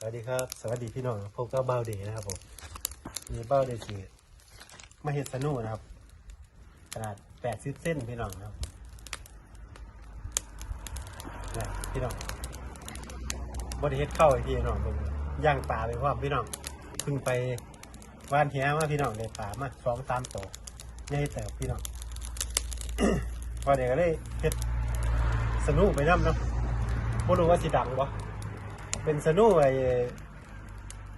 สวัสดีครับ สวัสดีพี่น้องพบกับเบ้าเดย์นะครับผมมีเบ้าเดย์สีมาเห็ดสนุนะครับ ขนาดแปดสิบเส้นพี่น้องนะครับพี่น้องบริเฮ็ดเข้าไอพี่น้องเป็นย่างปลาไปพร้อมพี่น้องเพิ่งไปว่านเฮียมาพี่น้องเลยปลามาสองสามตัวใหญ่เติบพี่น้อง พอเดี๋ยวก็เลยเฮ็ดสนุไปน้ำเนาะบ่รู้ว่าสิดังบ่ เป็นสนุไอ้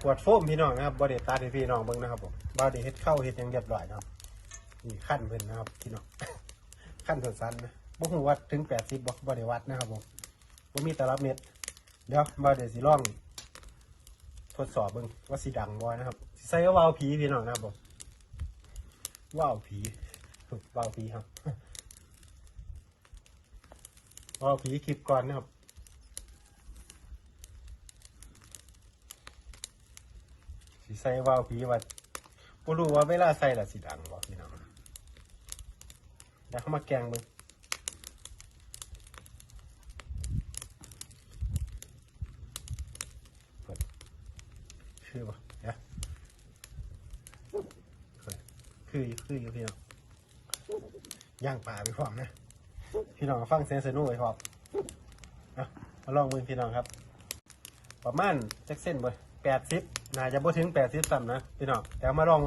ขวดโฟมพี่น้องนะครับบอดี้ตาที่พี่น้องเบิ่งนะครับผมบอดี้เฮ็ดเข้าเฮ็ดยังเรียบร้อยนะครับนี่ขั้นเพิ่นนะครับพี่น้อง ขั้นส่วนสั้นนะบ่ฮู้ว่าถึงแปดสิบบ่บ่ได้วัดนะครับผมบ่มีตลับเม็ดเดี๋ยวบอดี้สิลองทดสอบเบิ่งว่าสิดังบ่นะครับสิใส่ว่าวผีพี่น้องนะครับผมว่าวผีว่าวผีครับว่าวผีคลิปก่อนนะครับ ใส่ว่าวผีว่าบ่รู้ว่าเวลาใส่ละสิดังบ่พี่น้องเดี๋ยวเขามาแกงมึงเปิดคือบ่เดี๋ยวคือคืออยู่พี่น้องย่างปลาไปพร้อมนะ พี่น้องฟังเสียงสนุกไปพร้อมเอามาลองมือพี่น้องครับ ประมาณจักเส้นบ่ แปดสิบน่าจะบ่ถึงแปดสิบซ้ำนะพี่น้องแต่มาลอง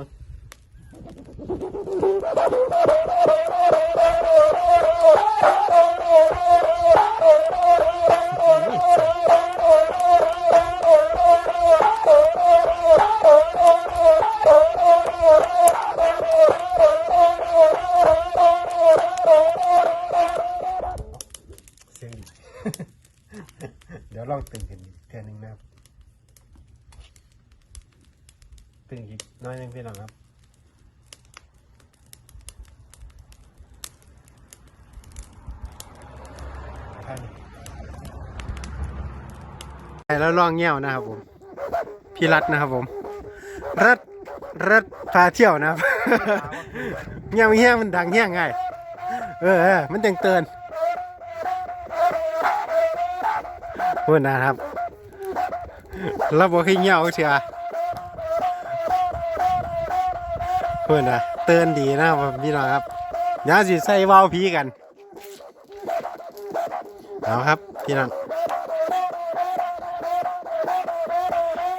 เสียงดีเดี๋ยวลองตึงกันอีกเทื่อหนึงนะครับ ตึงอีกน้อยนึงพี่น้องครับแล้วลองเงี้ยวนะครับผมพี่รัดนะครับผมรัดรัดพาเที่ยวนะครับเงี้ยวเงี้ยมันดังเงี้ยไงเออเออมันเตือนเตือนพูดนะครับเราบอกให้เงี้ยวเชียว เพูดนนะเตือนดีนะครับพี่น้องครับเดี๋ยวสิใส่วาวพีกันเอาครับพี่น้อง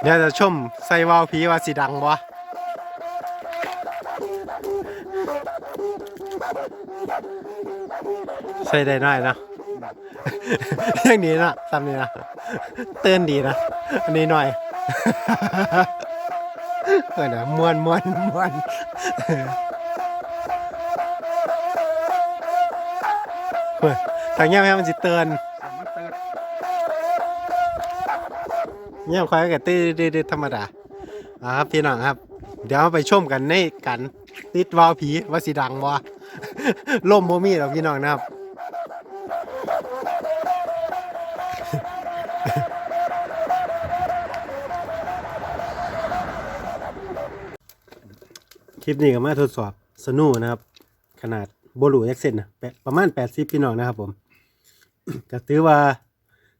เดี๋ยวจะชมใส่วาวผีว่าสีดังบ่ใส่ได้น้อยนาะอย่างนี้นะตามนี้นะเตือนดีนะอันนี้หน่อย เออนะมวนมวนมวนเฮ้ยทางเงี้ยแม่มันสิเตือนเงียควายกับตีดธรรมดาอ่าครับพี่น้องครับ เดี๋ยวเราไปชมกันในกันติดวาวผีว่าสีดังบ่ล่มโมมี่หรอพี่น้องนะครับ คลิปนี้ก็มาทดสอบสนูนะครับ ขนาดโบลูยักเซนนะประมาณ80พี่น้องนะครับผมก็ถือว่า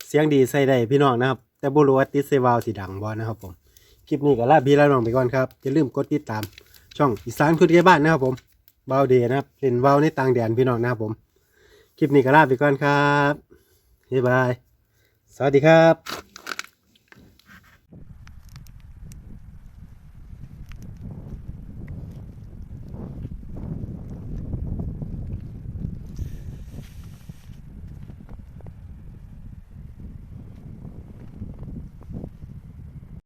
เสียงดีใส่ได้พี่น้องนะครับ แต่โบ่รู้ว่าติดเซวาวสิดังบ่นะครับผมคลิปนี้ก็ลาพี่ลาน้องไปก่อนครับอย่าลืมกดติดตาม ช่องอีสานคุณใกล้บ้านนะครับผมเบาเดย์นะครับเล่นเบาในต่างแดนพี่น้องนะครับผมคลิปนี้ก็ลาไปก่อนครับบ๊ายบาย สวัสดีครับ